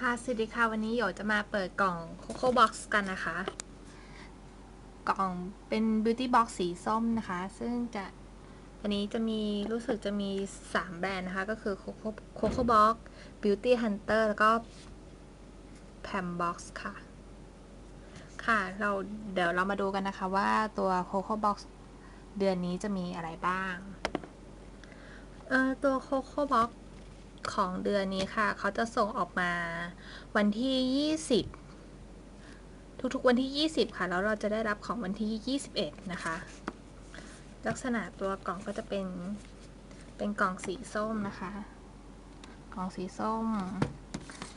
สวัสดีค่ะ วันนี้โยจะมาเปิดกล่อง Coco Box กันนะคะ กล่องเป็น Beauty Box สีส้มนะคะ ซึ่งจะวันนี้จะมีรู้สึกจะมี 3 แบรนด์นะคะ ก็คือ Coco Coco Box Beauty Hunter แล้วก็ Pam Box ค่ะ ค่ะเราเดี๋ยวเรามาดูกันนะคะว่าตัว Coco Box เดือนนี้จะมีอะไรบ้าง เออตัว Coco Box ของเดือนนี้ค่ะ เขาจะส่งออกมาวันที่ 20 ทุกๆวันที่ 20 ค่ะ แล้วเราจะได้รับของวันที่ 21 นะคะ ลักษณะตัวกล่องก็จะเป็น เป็นกล่องสีส้มนะคะ กล่องสีส้ม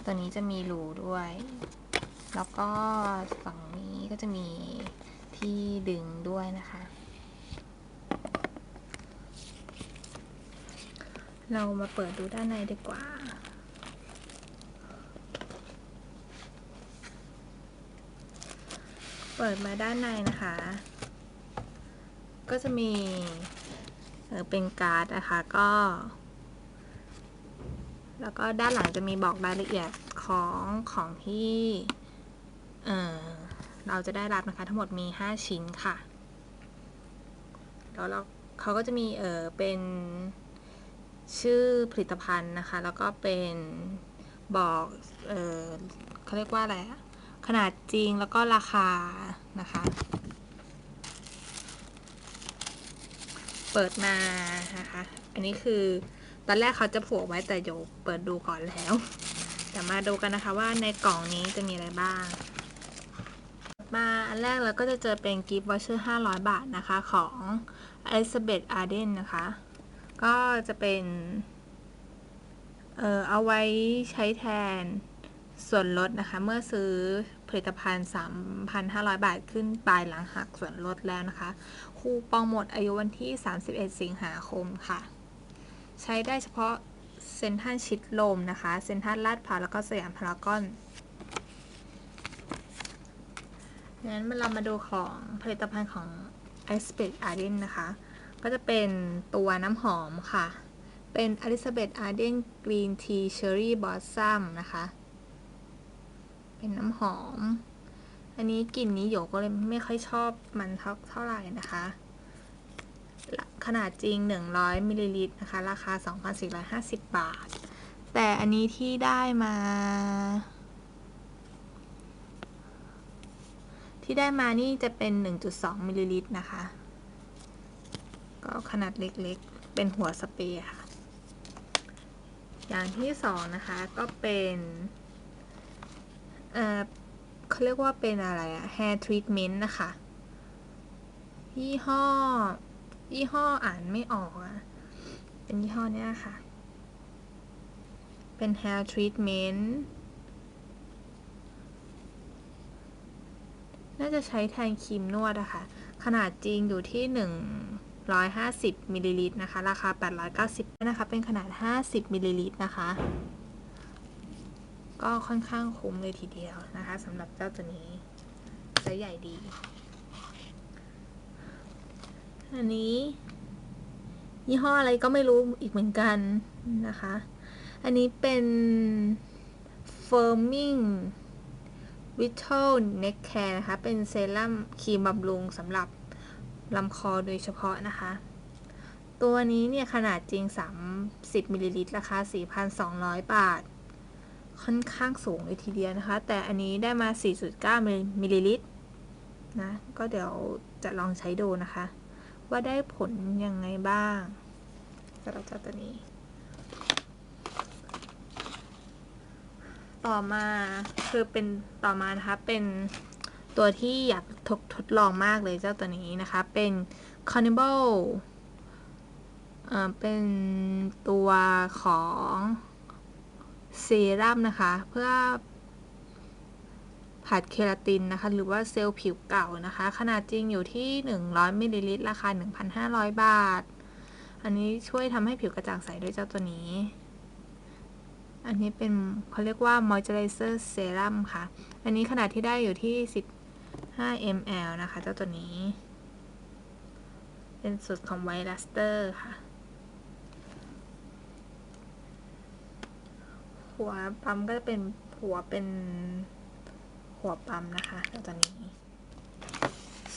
ตัวนี้จะมีรูด้วย แล้วก็ฝั่งนี้ก็จะมีที่ดึงด้วยนะคะ เรามาเปิดดูด้านในดีกว่า เปิดมาด้านในนะคะ ก็จะมีเป็นการ์ดนะคะก็ แล้วก็ด้านหลังจะมีบอกรายละเอียดของของที่เเราจะได้รับนะคะทั้งหมดมี 5 ชิ้นค่ะ แล้วเราเขาก็จะมีเออเป็น ชื่อผลิตภัณฑ์นะคะ แล้วก็เป็นบอกเออเขาเรียกว่าอะไรอะขนาดจริงแล้วก็ราคานะคะ เปิดมานะคะ อันนี้คือตอนแรกเขาจะผูกไว้แต่เดี๋ยเปิดดูก่อนแล้ว เดี๋ยวมาดูกันนะคะว่าในกล่องนี้จะมีอะไรบ้าง มาอันแรกเราก็จะเจอเป็นกิฟต์วอชเชอร์500 บาทนะคะของ Elizabeth Arden นะคะ ก็จะเป็น เอ่อเอาไว้ใช้แทนส่วนลดนะคะ เมื่อซื้อผลิตภัณฑ์ 3,500 บาทขึ้นไปหลังหักส่วนลดแล้วนะคะ คูปองหมดอายุวันที่ 31 สิงหาคมค่ะ ใช้ได้เฉพาะเซ็นทรัลชิดลมนะคะ เซ็นทรัลลาดพร้าวแล้วก็สยามพารากอนงั้นเรามาดูของผลิตภัณฑ์ของ i s p e c Arden นะคะ ก็จะเป็นตัวน้ำหอมค่ะ เป็น Elizabeth Arden Green Tea Cherry Blossom นะคะ เป็นน้ำหอม อันนี้กลิ่นนี้โยก็เลยไม่ค่อยชอบมันเท่าเท่าไหร่นะคะ ขนาดจริง 100มิลลิลิตรนะคะ ราคา 2,450 บาท แต่อันนี้ที่ได้มา ที่ได้มานี่จะเป็น 1.2มิลลิลิตรนะคะ ก็ขนาดเล็กๆ เป็นหัวสเปรย์ค่ะ อย่างที่สองนะคะก็เป็นเออเขาเรียกว่าเป็นอะไรอะ hair treatment นะคะ ยี่ห้อ ยี่ห้ออ่านไม่ออกอะเป็นยี่ห้อเนี้ยค่ะ เป็น hair treatment น่าจะใช้แทนครีมนวดอะคะ่ะ ขนาดจริงอยู่ที่หนึ่ง 150มิลลิลิตรนะคะ ราคา 890นะคะ เป็นขนาด 50มิลลิลิตรนะคะ ก็ค่อนข้างคุ้มเลยทีเดียวนะคะสำหรับเจ้าตัวนี้ไซส์ใหญ่ดี อันนี้ ยี่ห้ออะไรก็ไม่รู้อีกเหมือนกันนะคะ อันนี้เป็น firming Vital Neck Care นะคะ เป็นเซรั่มครีมบำรุงสำหรับ ลำคอโดยเฉพาะนะคะ ตัวนี้เนี่ยขนาดจริง 30มิลลิลิตรราคา 4,200 บาท ค่อนข้างสูงเลยทีเดียวนะคะ แต่อันนี้ได้มา 4.9มิลลิลิตรนะ ก็เดี๋ยวจะลองใช้ดูนะคะ ว่าได้ผลยังไงบ้างสำหรับเจ้าตัวนี้ ต่อมาคือเป็นต่อมานะคะเป็น ตัวที่อยากทดทดลองมากเลยเจ้าตัวนี้นะคะ เป็น Cannibal เอ่อเป็นตัวของเซรั่มนะคะ เพื่อผัดเคราตินนะคะ หรือว่าเซลล์ผิวเก่านะคะ ขนาดจริงอยู่ที่ 100มิลลิลิตรราคา 1,500 บาท อันนี้ช่วยทำให้ผิวกระจ่างใสด้วยเจ้าตัวนี้ อันนี้เป็นเขาเรียกว่า moisturizer serum ค่ะ อันนี้ขนาดที่ได้อยู่ที่ 5 ml นะคะ เจ้าตัวนี้ เป็นสูตรของ White Luster ค่ะ หัวปั๊มก็จะเป็นหัวเป็นหัวปั๊มนะคะเดี๋ยวตัวนี้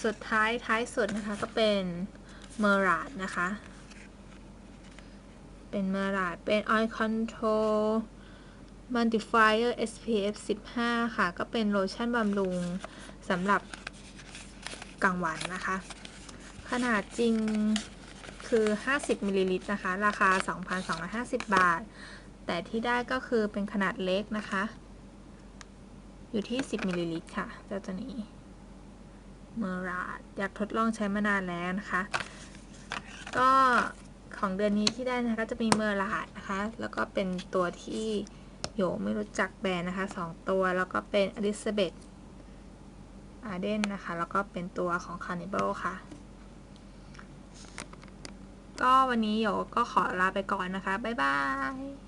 สุดท้ายท้ายสุดนะคะก็เป็นเมอราดนะคะ เป็นเมอราดเป็น Oil Control Multiplier SPF 15 ค่ะ ก็เป็นโลชั่นบำรุงสำหรับกลางวันนะคะ ขนาดจริงคือ 50มิลลิลิตรนะคะ ราคา 2,250 บาท แต่ที่ได้ก็คือเป็นขนาดเล็กนะคะ อยู่ที่ 10มิลลิลิตรค่ะ เจ้าตัวนี้ เมอราดอยากทดลองใช้มานานแล้วนะคะ ก็ของเดือนนี้ที่ได้นะคะ ก็จะมีเมอราดนะคะ แล้วก็เป็นตัวที่ โยไม่รู้จักแบรนด์นะคะสองตัว แล้วก็เป็นอลิซาเบธอาเดนนะคะ แล้วก็เป็นตัวของคาร์นิเบิลค่ะ ก็วันนี้โยก็ขอลาไปก่อนนะคะ บ๊ายบาย